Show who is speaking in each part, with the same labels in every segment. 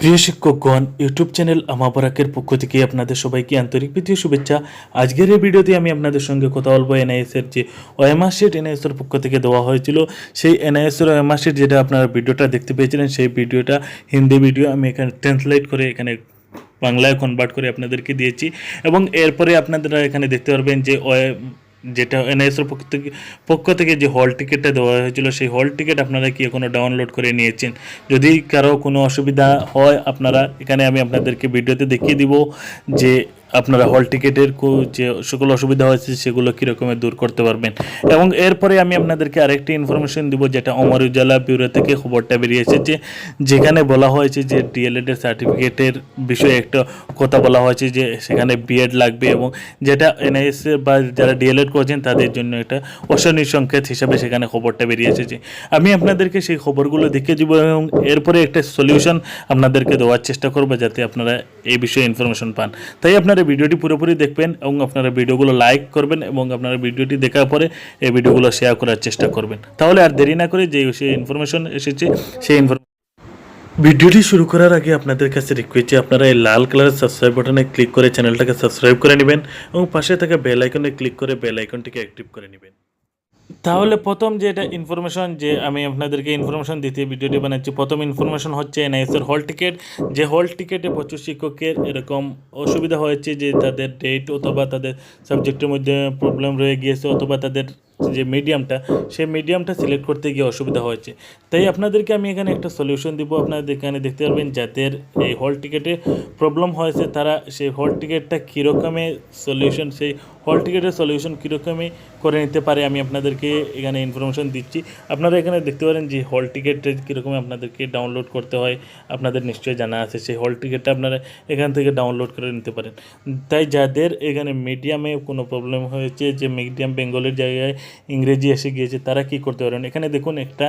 Speaker 1: প্রিয় শিক্ষকগণ, YouTube channel আমাবরাকের পক্ষ থেকে আপনাদের সবাইকে আন্তরিক প্রীতীয় শুভেচ্ছা। আজকের এই ভিডিওতে আমি আপনাদের সঙ্গে কথা বলব এনআইএসের যে ওএমআর শিট এনআইএস এর পক্ষ থেকে দেওয়া হয়েছিল, সেই এনআইএসের ওএমআর শিট যেটা আপনারা ভিডিওটা দেখতে পেয়েছিলেন, সেই ভিডিওটা হিন্দি ভিডিও আমি এখানে ট্রান্সলেট করে এখানে বাংলায় কনভার্ট করে আপনাদেরকে দিয়েছি এবং এরপরে আপনারা এখানে দেখতে পারবেন যে যেটা এনআইএসের পক্ষ থেকে পক্ষ থেকে যে হল টিকিটটা দেওয়া হয়েছিল, সেই হল টিকিট আপনারা কি এখনও ডাউনলোড করে নিয়েছেন? যদি কারও কোনো অসুবিধা হয়, আপনারা এখানে আমি আপনাদেরকে ভিডিওতে দেখিয়ে দিব যে আপনারা হল টিকিটের কো- যে সকল অসুবিধা হয়েছে সেগুলো কীরকমের দূর করতে পারবেন। এবং এরপরে আমি আপনাদেরকে আরেকটি ইনফরমেশন দিব যেটা অমর উজালা ব্যুরো থেকে খবরটা বেরিয়েছে যে যেখানে বলা হয়েছে যে ডিএলএড এর সার্টিফিকেটের বিষয়ে একটা কথা বলা হয়েছে যে সেখানে বিএড লাগবে এবং যেটা এনআইএস বা যারা ডিএলএড করেছেন তাদের জন্য একটা অশনীয় সংকেত হিসাবে সেখানে খবরটা বেরিয়ে এসেছে আমি আপনাদেরকে সেই খবরগুলো দেখে দিব এবং এরপরে একটা সলিউশন আপনাদেরকে দেওয়ার চেষ্টা করব যাতে আপনারা এই বিষয়ে ইনফরমেশন পান। তাই আপনারা ভিডিওটি পুরোপুরি দেখবেন এবং আপনারা ভিডিওগুলো লাইক করবেন এবং আপনারা ভিডিওটি দেখার পরে এই ভিডিওগুলো শেয়ার করার চেষ্টা করবেন। তাহলে আর দেরি না করে যে সেই ইনফরমেশন এসেছে, সেই ভিডিওটি শুরু করার আগে আপনাদের কাছে রিকোয়েস্ট যে আপনারা এই লাল কালারের সাবস্ক্রাইব বাটনে ক্লিক করে চ্যানেলটাকে সাবস্ক্রাইব করে নেবেন এবং পাশে থাকা বেল আইকনে ক্লিক করে বেল আইকনটিকে অ্যাক্টিভ করে নেবেন। তাহলে প্রথম যে এটা ইনফরমেশন যে আমি আপনাদেরকে ইনফরমেশন দিতে ভিডিওটি বানাচ্ছি, প্রথম ইনফরমেশন হচ্ছে এনআইএসের হল টিকিট যে হল টিকিটে প্রচুর শিক্ষকের এরকম অসুবিধা হয়েছে যে তাদের ডেট অথবা তাদের সাবজেক্টের মধ্যে প্রবলেম রয়ে গিয়েছে অথবা তাদের যে মিডিয়ামটা সেই মিডিয়ামটা সিলেক্ট করতে গিয়ে অসুবিধা হয়েছে। তাই আপনাদেরকে আমি এখানে একটা সলিউশন দিব। আপনাদের এখানে দেখতে পারবেন যাদের এই হল টিকিটে প্রবলেম হয়েছে, তারা সেই হল টিকিটটা কীরকমে সলিউশন সেই হল টিকিটের সলিউশন কীরকমই করে নিতে পারে, আমি আপনাদেরকে এখানে ইনফরমেশন দিচ্ছি। আপনারা এখানে দেখতে পারেন যে হল টিকিটটা কীরকম আপনাদেরকে ডাউনলোড করতে হয়, আপনাদের নিশ্চয়ই জানা আছে, সেই হল টিকিটটা আপনারা এখান থেকে ডাউনলোড করে নিতে পারেন। তাই যাদের এখানে মিডিয়ামে কোনো প্রবলেম হয়েছে, যে মিডিয়াম বেঙ্গলের জায়গায় ইংরেজি এসে গিয়েছে, তারা কি করতে পারেন? এখানে দেখুন একটা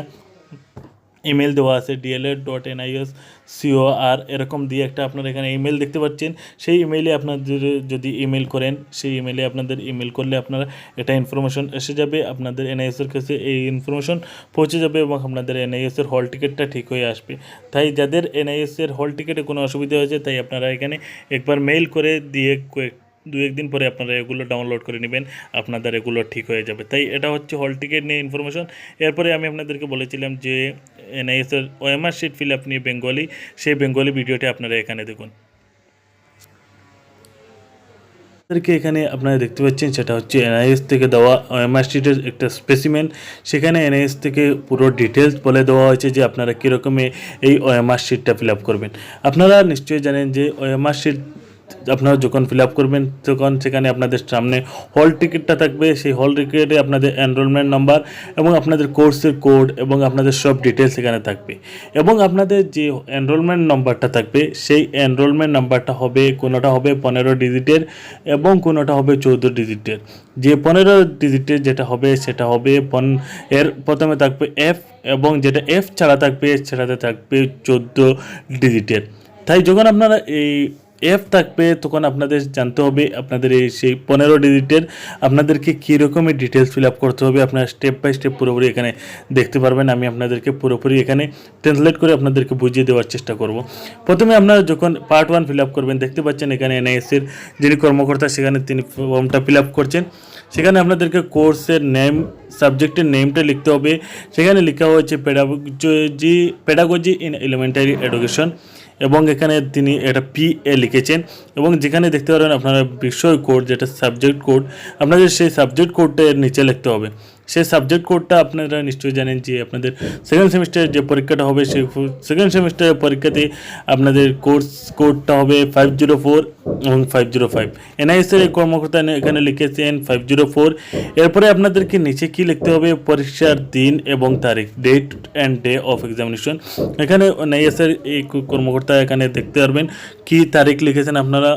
Speaker 1: ইমেল দেওয়া আছে ডিএলএড ডট এনআইএস সিও আর এরকম দিয়ে একটা আপনারা এখানে ইমেল দেখতে পাচ্ছেন। সেই ইমেইলে আপনাদের যদি ইমেল করেন, সেই ইমেইলে আপনাদের ইমেল করলে আপনারা এটা ইনফরমেশন এসে যাবে, আপনাদের এনআইএসের কাছে এই ইনফরমেশন পৌঁছে যাবে এবং আপনাদের এনআইএসের হল টিকিটটা ঠিক হয়ে আসবে। তাই যাদের এনআইএসের হল টিকিটে কোনো অসুবিধা হয়েছে, তাই আপনারা এখানে একবার মেইল করে দিয়ে কয়েক দু একদিন পরে আপনারা এগুলো ডাউনলোড করে নেবেন, আপনাদের এগুলো ঠিক হয়ে যাবে। তাই এটা হচ্ছে হল টিকিট নিয়ে ইনফরমেশন এরপরে আমি আপনাদেরকে বলেছিলাম যে এনআইএসের ওএমআর শিট ফিল আপ নিয়ে বেঙ্গলি সেই বেঙ্গলি ভিডিওটি আপনারা এখানে দেখুন। আপনাদেরকে এখানে আপনারা দেখতে পাচ্ছেন, সেটা হচ্ছে এনআইএস থেকে দেওয়া ওএমআর শিটের একটা স্পেসিমেন সেখানে এনআইএস থেকে পুরো ডিটেলস বলে দেওয়া হয়েছে যে আপনারা কীরকমে এই ওএমআর শিটটা ফিল আপ করবেন। আপনারা নিশ্চয়ই জানেন যে ওএমআর শিট আপনারা যখন ফিল আপ করবেন, তখন সেখানে আপনাদের সামনে হল টিকিটটা থাকবে। সেই হল টিকিটে আপনাদের এনরোলমেন্ট নাম্বার এবং আপনাদের কোর্সের কোড এবং আপনাদের সব ডিটেলস এখানে থাকবে। এবং আপনাদের যে এনরোলমেন্ট নাম্বারটা থাকবে, সেই এনরোলমেন্ট নাম্বারটা হবে, কোনোটা হবে পনেরো ডিজিটের এবং কোনোটা হবে চৌদ্দ ডিজিটের যে পনেরো ডিজিটের যেটা হবে, সেটা হবে পন, এর প্রথমে থাকবে এফ এবং যেটা এফ ছাড়া থাকবে, সেটাতে থাকবে চৌদ্দো ডিজিটের তাই যখন আপনারা এই এফ থাকবে, তখন আপনাদের জানতে হবে আপনাদের এই সেই পনেরো ডিজিটের আপনাদেরকে কী ডিটেলস ফিল আপ করতে হবে, আপনারা স্টেপ বাই স্টেপ পুরোপুরি এখানে দেখতে পারবেন, আমি আপনাদেরকে পুরোপুরি এখানে ট্রান্সলেট করে আপনাদেরকে বুঝিয়ে দেওয়ার চেষ্টা করব। প্রথমে আপনারা যখন পার্ট ওয়ান ফিল আপ করবেন, দেখতে পাচ্ছেন এখানে এনআইএসের যিনি কর্মকর্তা, সেখানে তিনি ফর্মটা ফিল আপ করছেন। সেখানে আপনাদেরকে কোর্সের নেম সাবজেক্টের নেমটা লিখতে হবে। সেখানে লেখা হয়েছে pedagogy pedagogy in elementary education এবং এখানে তিনি এটা পি এ লিখেছেন এবং যেখানে দেখতে পারেন আপনারা বিষয় কোড যেটা সাবজেক্ট কোড আপনাদের সেই সাবজেক্ট কোডটা এর নিচে লিখতে হবে। সেই সাবজেক্ট কোডটা আপনারা নিশ্চয়ই জানেন যে আপনাদের সেকেন্ড সেমিস্টারের যে পরীক্ষাটা হবে, সেই সেকেন্ড সেমিস্টারের পরীক্ষাতে আপনাদের কোর্স কোডটা হবে ফাইভ জিরো ফোর এবং ফাইভ জিরো ফাইভ এনআইএসের এই কর্মকর্তা এখানে লিখেছেন ফাইভ জিরো ফোর এরপরে আপনাদেরকে নিচে কি লিখতে হবে? পরীক্ষার দিন এবং তারিখ date and day of examination এখানে এনআইএসের এই কর্মকর্তা এখানে দেখতে পারবেন কি তারিখ লিখেছেন আপনারা।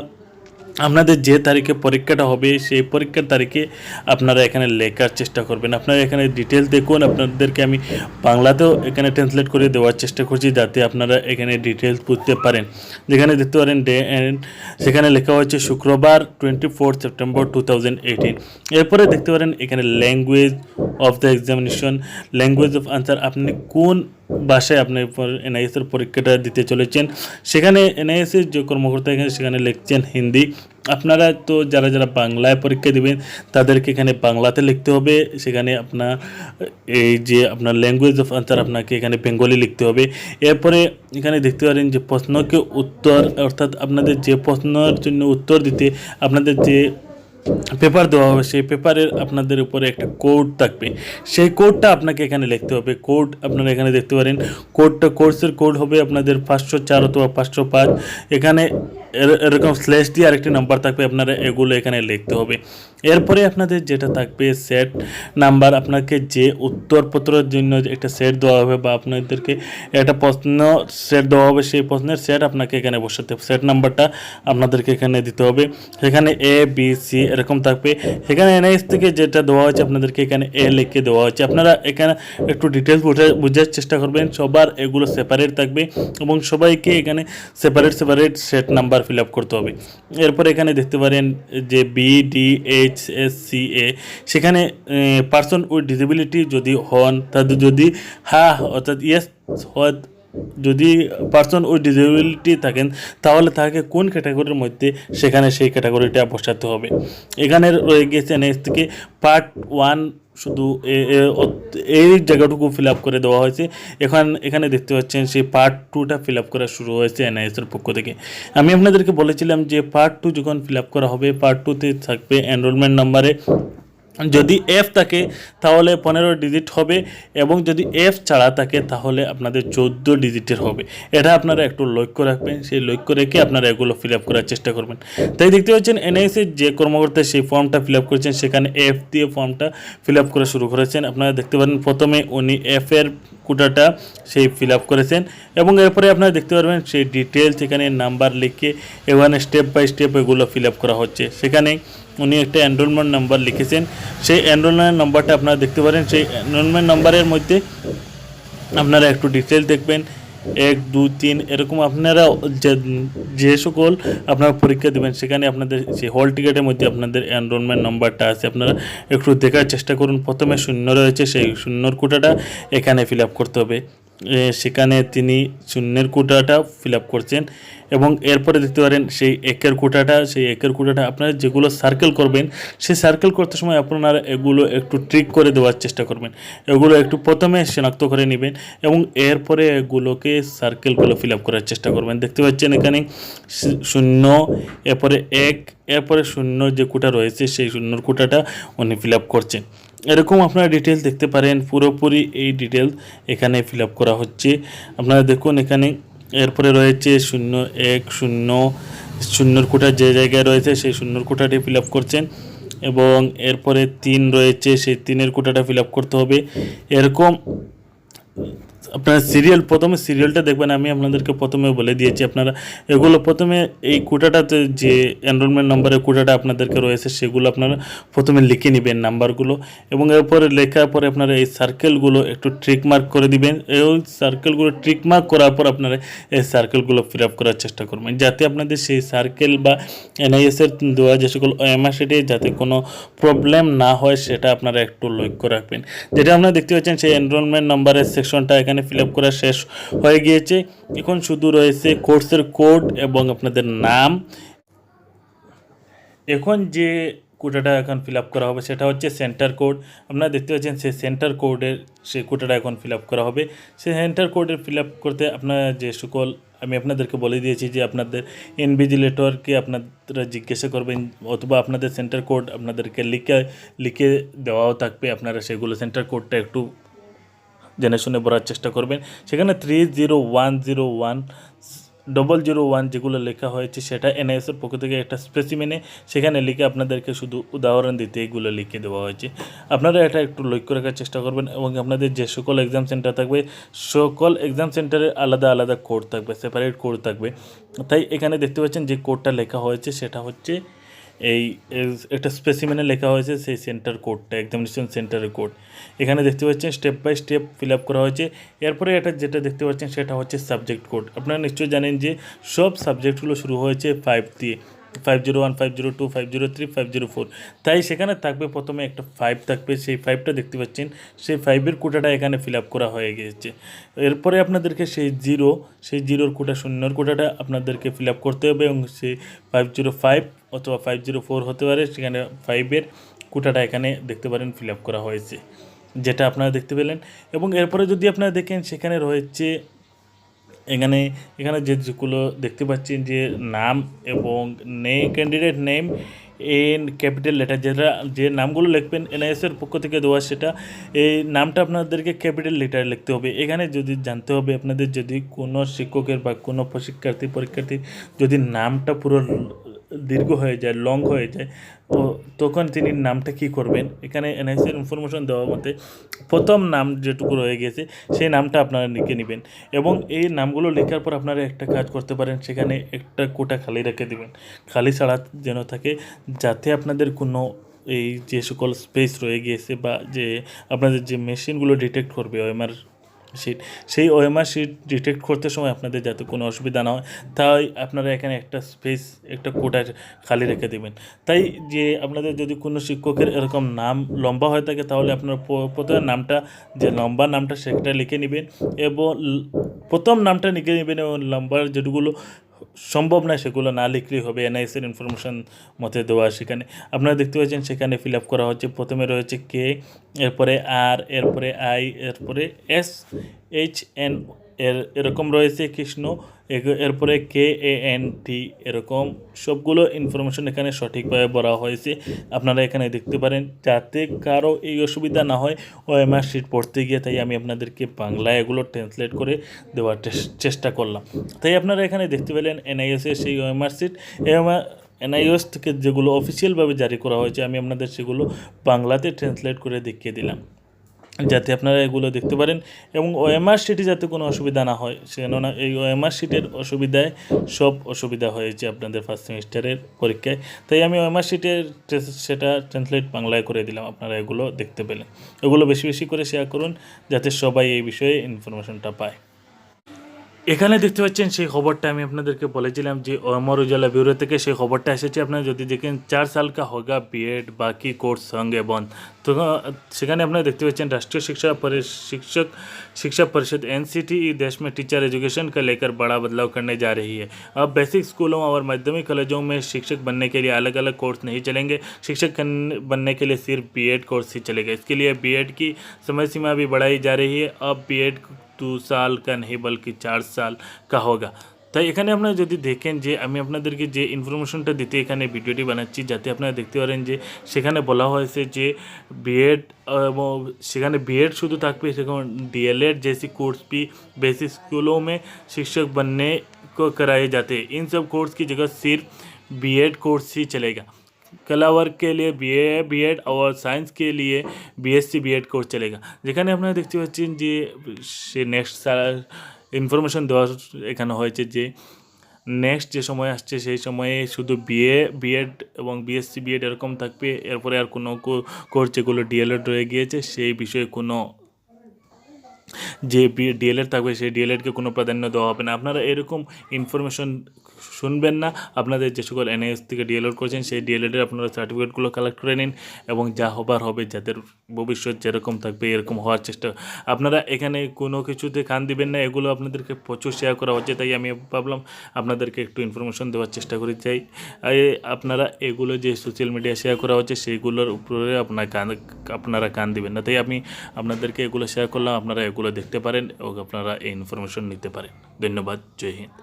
Speaker 1: আপনাদের যে তারিখে পরীক্ষাটা হবে, সেই পরীক্ষার তারিখে আপনারা এখানে লেখার চেষ্টা করবেন। আপনারা এখানে ডিটেলস দেখুন, আপনাদেরকে আমি বাংলাতেও এখানে ট্রান্সলেট করে দেওয়ার চেষ্টা করছি যাতে আপনারা এখানে ডিটেলস বুঝতে পারেন। যেখানে দেখতে পারেন ডে অ্যান্ড সেখানে লেখা হচ্ছে শুক্রবার twenty four September two thousand এরপরে দেখতে পারেন এখানে language of the examination language of answer আপনি কোন বাসায় আপনি এনআইএস এর পরীক্ষাটা দিতে চলেছেন। সেখানে এনআইএস এর যে কর্মকর্তা এখানে সেখানে লিখছেন হিন্দি। আপনারা তো যারা যারা বাংলায় পরীক্ষা দিবেন, তাদেরকে এখানে বাংলাতে লিখতে হবে। সেখানে আপনার এই যে আপনার ল্যাঙ্গুয়েজ অফ আনসার আপনাকে এখানে বেঙ্গলি লিখতে হবে। এরপরে এখানে দেখতে পারেন যে প্রশ্নকে উত্তর, অর্থাৎ আপনাদের যে প্রশ্নের জন্য উত্তর দিতে, আপনাদের যে পেপার দেওয়া হবে, সেই পেপারের আপনাদের উপরে একটা কোড থাকবে। সেই কোডটা আপনাকে এখানে লিখতে হবে। কোড আপনারা এখানে দেখতে পারেন। কোডটা কোর্সের কোড হবে আপনাদের পাঁচশো চার অথবা পাঁচশো পাঁচ। এখানে এর- এরকম স্ল্যাশ দিয়ে আরেকটি নাম্বার থাকবে, আপনারা এগুলো এখানে লিখতে হবে। এরপরে আপনাদের যেটা থাকবে সেট নাম্বার আপনাকে যে উত্তরপত্রের জন্য একটা সেট দেওয়া হবে বা আপনাদেরকে একটা প্রশ্ন সেট দেওয়া হবে, সেই প্রশ্নের সেট আপনাকে এখানে বসাতে হবে। সেট নাম্বারটা আপনাদেরকে এখানে দিতে হবে। সেখানে এ বি সি এরকম থাকবে। সেখানে এনআইএস থেকে যেটা দেওয়া হয়েছে আপনাদেরকে এখানে এ লিখে দেওয়া হয়েছে। আপনারা এখানে একটু ডিটেলস বোঝার চেষ্টা করবেন। সবার এগুলো সেপারেট থাকবে এবং সবাইকে এখানে separate separate set number fill up করতে হবে। এরপর এখানে দেখতে পারেন যে B D H S C A সেখানে পার্সন উইথ ডিসেবিলিটি যদি হন, তাদের যদি হ্যাঁ অর্থাৎ ইয়েস হয় যদি পার্সন উইথ ডিসেবিলিটি থাকেন, তাহলে তাকে কোন ক্যাটাগরির মধ্যে সেখানে সেই ক্যাটাগরিটা বসাতে হবে? এখানে রয়ে গেছে এনএস থেকে পার্ট ওয়ান শুধু এই জায়গাটুকু ফিল আপ করে দেওয়া হয়েছে। এখন এখানে দেখতে পাচ্ছেন সেই পার্ট টুটা ফিল আপ করা শুরু হয়েছে এনআইএসের পক্ষ থেকে। আমি আপনাদেরকে বলেছিলাম যে পার্ট টু যখন ফিল আপ করা হবে পার্ট টুতে থাকবে এনরোলমেন্ট নাম্বারে যদি এফ থাকে, তাহলে পনেরো ডিজিট হবে এবং যদি এফ ছাড়া থাকে, তাহলে আপনাদের চোদ্দ ডিজিটের হবে। এটা আপনারা একটু লক্ষ্য রাখবেন, সেই লক্ষ্য রেখে আপনারা এগুলো ফিল আপ করার চেষ্টা করবেন। তাই দেখতে পাচ্ছেন এনআইসির যে কর্মকর্তা সেই ফর্মটা ফিল আপ করেছেন, সেখানে এফ দিয়ে ফর্মটা ফিল আপ করা শুরু করেছেন। আপনারা দেখতে পারেন, প্রথমে উনি এফের কোটাটা সেই ফিল আপ করেছেন এবং এরপরে আপনারা দেখতে পারবেন, সেই ডিটেলস এখানে নাম্বার লিখে এখানে স্টেপ বাই স্টেপ এগুলো ফিল আপ করা হচ্ছে। সেখানে উনি একটা এনরোলমেন্ট নাম্বার লিখেছেন। সেই এনরোলমেন্ট নাম্বারটা আপনারা দেখতে পারেন। সেই এনরোলমেন্ট নাম্বারের মধ্যে আপনারা একটু ডিটেল দেখবেন। এক, দুই, তিন, এরকম আপনারা যে- সকল আপনারা পরীক্ষা দেবেন, সেখানে আপনাদের সেই হল টিকিটের মধ্যে আপনাদের এনরোলমেন্ট নাম্বারটা আছে। আপনারা একটু দেখার চেষ্টা করুন। প্রথমে শূন্য রয়েছে, সেই শূন্যর কোটাটা এখানে ফিল করতে হবে। সেখানে তিনি শূন্যের কোটাটা ফিল আপ করছেন এবং এরপরে দেখতে পারেন সেই একের কোটাটা, সেই একের কোটাটা আপনারা যেগুলো সার্কেল করবেন, সেই সার্কেল করতে সময় আপনারা এগুলো একটু ট্রিক করে দেওয়ার চেষ্টা করবেন। এগুলো একটু প্রথমে শনাক্ত করে নেবেন এবং এরপরে এগুলোকে সার্কেলগুলো ফিল আপ করার চেষ্টা করবেন। দেখতে পাচ্ছেন এখানে শূন্য, এরপরে এক, এরপরে শূন্য যে কোটা রয়েছে সেই শূন্যর কোটাটা উনি ফিল আপ করছেন। এরকম আপনারা ডিটেল দেখতে পারেন। পুরোপুরি এই ডিটেল এখানে ফিল করা হচ্ছে। আপনারা দেখুন এখানে এরপরে রয়েছে শূন্য এক, শূন্য, শূন্যর কোটা যে জায়গায় রয়েছে সেই শূন্যর কোটাটি ফিল করছেন এবং এরপরে তিন রয়েছে সেই তিনের কোটাটা ফিল করতে হবে। এরকম আপনারা সিরিয়াল প্রথমে সিরিয়ালটা দেখবেন, আমি আপনাদেরকে প্রথমে বলে দিয়েছি, আপনারা এগুলো প্রথমে এই কোটাটাতে যে এনরোলমেন্ট নম্বরের কোটাটা আপনাদেরকে রয়েছে, সেগুলো আপনারা প্রথমে লিখে নেবেন নাম্বারগুলো, এবং এরপরে লেখার পরে আপনারা এই সার্কেলগুলো একটু ট্রিক মার্ক করে দিবেন এই সার্কেলগুলো ট্রিক মার্ক করার পর আপনারা এই সার্কেলগুলো ফিল আপ করার চেষ্টা করবেন, যাতে আপনাদের সেই সার্কেল বা এনআইএসের দেওয়া যে সকল ওএমআর যাতে কোনো প্রবলেম না হয়, সেটা আপনারা একটু লক্ষ্য রাখবেন। যেটা আপনারা দেখতে পাচ্ছেন, সেই এনরোলমেন্ট নাম্বারের সেকশনটা এখানে ফিল আপ করা শেষ হয়ে গিয়েছে। এখন শুধু রয়েছে কোর্সের কোড এবং আপনাদের নাম। এখন যে কোটাটা এখন ফিল করা হবে সেটা হচ্ছে সেন্টার কোড। আপনারা দেখতে পাচ্ছেন সেই সেন্টার কোডের সেই কোটাটা এখন ফিল করা হবে। সেই সেন্টার কোডের ফিল করতে আপনারা যে সকল আমি আপনাদেরকে বলে দিয়েছি যে আপনাদের ইনভিজিলেটরকে আপনারা জিজ্ঞাসা করবেন অথবা আপনাদের সেন্টার কোড আপনাদেরকে লিখে লিখে দেওয়াও থাকবে। আপনারা সেগুলো সেন্টার কোডটা একটু জেনে শুনে বলার চেষ্টা করবেন। সেখানে three zero one zero one double zero one যেগুলো লেখা হয়েছে, সেটা এনআইএসের পক্ষ থেকে একটা স্পেসিমেনে সেখানে লিখে আপনাদেরকে শুধু উদাহরণ দিতে এগুলো লিখে দেওয়া হয়েছে। আপনারা এটা একটু লক্ষ্য রাখার চেষ্টা করবেন এবং আপনাদের যে সকল এক্সাম সেন্টার থাকবে, সকল এক্সাম সেন্টারে আলাদা আলাদা কোড থাকবে সেপারেট কোড থাকবে। তাই এখানে দেখতে পাচ্ছেন যে কোডটা লেখা হয়েছে, সেটা হচ্ছে এই একটা স্পেসিমেনে লেখা হয়েছে, সেই সেন্টার কোডটা এক্সামিনেশন সেন্টারের কোড এখানে দেখতে পাচ্ছেন step by step fill up করা হয়েছে। এরপরে এটা যেটা দেখতে পাচ্ছেন, সেটা হচ্ছে সাবজেক্ট কোড আপনারা নিশ্চয়ই জানেন যে, সব সাবজেক্টগুলো শুরু হয়েছে ফাইভ দিয়ে five zero one five zero two five zero three five zero four তাই সেখানে থাকবে প্রথমে একটা ফাইভ থাকবে, সেই ফাইভটা দেখতে পাচ্ছেন, সেই ফাইভের কোটাটা এখানে ফিল আপ করা হয়ে গিয়েছে। এরপরে আপনাদেরকে সেই জিরো সেই জিরোর কোটা শূন্যর কোটাটা আপনাদেরকে ফিল আপ করতে হবে এবং সেই ফাইভ জিরো ফাইভ অথবা ফাইভ জিরো ফোর হতে পারে, সেখানে ফাইভের কোটাটা এখানে দেখতে পারেন ফিল আপ করা হয়েছে, যেটা আপনারা দেখতে পেলেন। এবং এরপরে যদি আপনারা দেখেন, সেখানে রয়েছে এখানে এখানে যে যেগুলো দেখতে পাচ্ছেন যে নাম এবং নে candidate name in capital letter যেটা, যে নামগুলো লিখবেন এনআইএসের পক্ষ থেকে দেওয়া সেটা, এই নামটা আপনাদেরকে ক্যাপিটাল লেটার লিখতে হবে। এখানে যদি জানতে হবে, আপনাদের যদি কোনো শিক্ষকের বা কোনো শিক্ষার্থী পরীক্ষার্থীর যদি নামটা পুরো দীর্ঘ হয়ে যায় লং হয়ে যায় ও তখন তিনি নামটা কি করবেন? এখানে এনআইসির ইনফরমেশন দেওয়া মতে প্রথম নাম যেটুকু রয়ে গেছে, সেই নামটা আপনারা লিখে নেবেন এবং এই নামগুলো লেখার পর আপনারা একটা কাজ করতে পারেন, সেখানে একটা কোটা খালি রেখে দেবেন। খালি ছাড়া যেন থাকে, যাতে আপনাদের কোনো এই যে সকল স্পেস রয়ে গিয়েছে বা যে আপনাদের যে মেশিনগুলো ডিটেক্ট করবে ওএমআর শিট সেই ওএমআর শিট ডিটেক্ট করতে সময় আপনাদের যাতে কোনো অসুবিধা না হয়, তাই আপনারা এখানে একটা স্পেস একটা কোটা খালি রেখে দেবেন। তাই যে আপনাদের যদি কোনো শিক্ষকের এরকম নাম লম্বা হয়ে থাকে, তাহলে আপনার প্রথমে নামটা, যে লম্বা নামটা সেটা লিখে নেবেন এবং প্রথম নামটা লিখে নেবেন এবং লম্বার যেগুলো সম্ভব নয় সেগুলো না লিখলেই হবে এনআইসির ইনফরমেশন মতে দেওয়া সেখানে। আপনারা দেখতে পাচ্ছেন সেখানে ফিল আপ করা হচ্ছে। প্রথমে রয়েছে কে এরপরে আর এরপরে আই এরপরে এস এইচ এন এর, এরকম রয়েছে কৃষ্ণ। এরপরে কে এ এন টি এরকম সবগুলো ইনফরমেশন এখানে সঠিকভাবে বলা হয়েছে। আপনারা এখানে দেখতে পারেন, যাতে কারও এই অসুবিধা না হয় ও এমআর শিট পড়তে গিয়ে তাই আমি আপনাদেরকে বাংলায় এগুলো ট্রান্সলেট করে দেওয়ার চেষ্টা করলাম। তাই আপনারা এখানে দেখতে পেলেন এনআইএসের সেই O M R sheet MR NIS থেকে যেগুলো অফিসিয়ালভাবে জারি করা হয়েছে, আমি আপনাদের সেগুলো বাংলাতে ট্রান্সলেট করে দেখিয়ে দিলাম। যাতে আপনারা এগুলো দেখতে পারেন এবং ওএমআর সিটি যাতে কোনো অসুবিধা না হয়। কেননা এই ওএমআর সিটের অসুবিধায় সব অসুবিধা হয়েছে আপনাদের ফার্স্ট সেমিস্টারের পরীক্ষায়। তাই আমি ওএমআর সিটের সেটা ট্রান্সলেট বাংলায় করে দিলাম আপনারা এগুলো দেখতে পেলেন এগুলো বেশি বেশি করে শেয়ার করুন যাতে সবাই এই বিষয়ে ইনফরমেশনটা পায়। এখানে দেখতে পাচ্ছেন সেই খবরটা আমি আপনাদেরকে বলেছিলাম যে অমর উজালা ব্যুরো থেকে সেই খবরটা এসেছে আপনারা যদি দেখেন চার সাল কা হোগা बीएड বাকি কোর্স সঙ্গে বন্ধ তো সেখানে আপনারা দেখতে পাচ্ছেন राष्ट्रीय शिक्षा परिषद शिक्षक शिक्षा परिषद एन देश में टीचर एजुकेशन का लेकर बड़ा बदलाव करने जा रही है अब बेसिक स्कूलों और माध्यमिक कॉलेजों में शिक्षक बनने के लिए अलग अलग कोर्स नहीं चलेंगे शिक्षक करने- बनने के लिए सिर्फ बीएड कोर्स ही चलेगा इसके लिए बीएड की समय सीमा भी बढ़ाई जा रही है अब बीएड দু সাল কা নেই বলকি চার সাল কা হোগা তাই এখানে আপনারা যদি দেখেন যে আমি আপনাদেরকে যে ইনফরমেশনটা দিতে এখানে ভিডিওটি বানাচ্ছি যাতে আপনারা দেখতে পারেন যে সেখানে বলা হয়েছে যে बीएड এবং সেখানে बीएड শুধু থাকবে সেখানে डीएलएड जैसी कोर्स भी बेसिक स्कूलों में शिक्षक बनने को कराए जाते हैं इन सब कोर्स की जगह सिर्फ बीएड कोर्स ही चलेगा कला वर्ग के लिए बी ए बी एड और साइंस के लिए B S C B Ed course চলেগা যেখানে আপনারা দেখতে পাচ্ছেন যে সে নেক্সট ইনফরমেশন দেওয়া এখানে হয়েছে যে নেক্সট যে সময় আসছে সেই সময়ে শুধু বিএ বিএড এবং বিএসসি বিএড এরকম থাকবে এরপরে আর কোনো কোর্স যেগুলো ডিএলএড রয়ে গিয়েছে সেই বিষয়ে কোনো যে ডিএলএড থাকবে সেই ডিএলএডকে কোনো প্রাধান্য দেওয়া হবে না আপনারা এরকম ইনফরমেশন শুনবেন না। আপনাদের যে সকল এনএস থেকে ডিএলএড করেছেন, সেই ডিএলএডের আপনারা সার্টিফিকেটগুলো কালেক্ট করে নিন এবং যা হবার হবে, যাদের ভবিষ্যৎ যেরকম থাকবে, এরকম হওয়ার চেষ্টা। আপনারা এখানে কোনো কিছুতে কান দিবেন না, এগুলো আপনাদেরকে প্রচুর শেয়ার করা হচ্ছে, তাই আমি ভাবলাম আপনাদেরকে একটু ইনফরমেশন দেওয়ার চেষ্টা করি চাই আপনারা এগুলো যে সোশ্যাল মিডিয়া শেয়ার করা হচ্ছে সেইগুলোর উপরে আপনার কান, আপনারা কান দিবেন না। তাই আমি আপনাদেরকে এগুলো শেয়ার করলাম, আপনারা এগুলো দেখতে পারেন এবং আপনারা এই ইনফরমেশন নিতে পারেন। ধন্যবাদ, জয় হিন্দ।